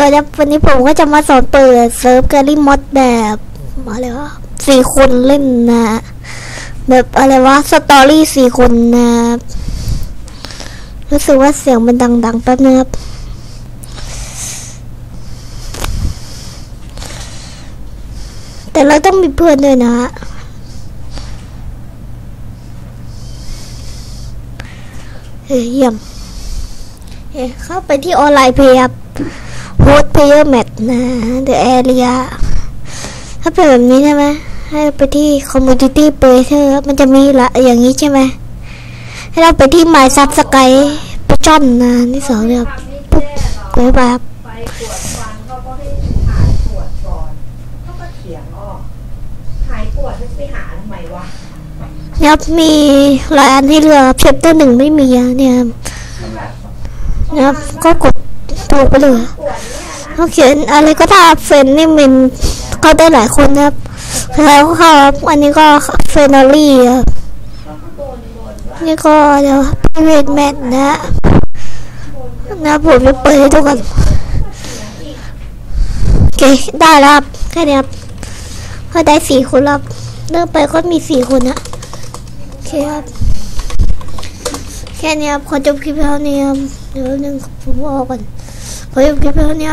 สวัสดีครับวันนี้ผมก็จะมาสอนเปิดเซิร์ฟแกลลี่มอดแบบอะไรวะสี่คนเล่นนะ แบบอะไรวะสตอรี่สี่คนนะรู้สึกว่าเสียงมันดังๆแป๊บนึงครับแต่เราต้องมีเพื่อนด้วยนะฮะเฮ้ยเยี่ยม เอ๊เข้าไปที่ออนไลน์เพย์ครับ โฮสเพย์แมทนะ The Area ถ้าเป็นแบบนี้ใช่ไหมให้ไปที่ Community p a g e มันจะมีละอย่างนี้ใช่ไหมให้เราไปที่ My Subscribe ไปจอนนะที่สองเนี่ยครับปุ๊บไปไปครับไปตรวจฟันเขาก็ให้หายปวดก่อนเขาก็เถียงออกหายปวดจะไปหาทำไมวะเนี่ยครับมีหลายอันให้เลือกครับเชปเตอร์หนึ่งไม่มีอะเนี่ยครับนะครับก็กด ถูกไปเลยเขาเขียนอะไรก็ถ้าเฟนนี่มันเขาได้หลายคนนะครับแล้วเขาครับอันนี้ก็เฟนอรี่ครับนี่ก็เดี๋ยวพิเวทแมทนะนะผมจะเปิดให้ทุกคนโอเคได้แล้วครับแค่นี้ครับก็ได้สี่คนแล้วครับเริ่มไปก็มีสี่คนนะโอเคครับแค่นี้ครับขอจบคลิปเท่านี้ครับเดี๋ยวหนึ่งผมออกก่อน ขอจ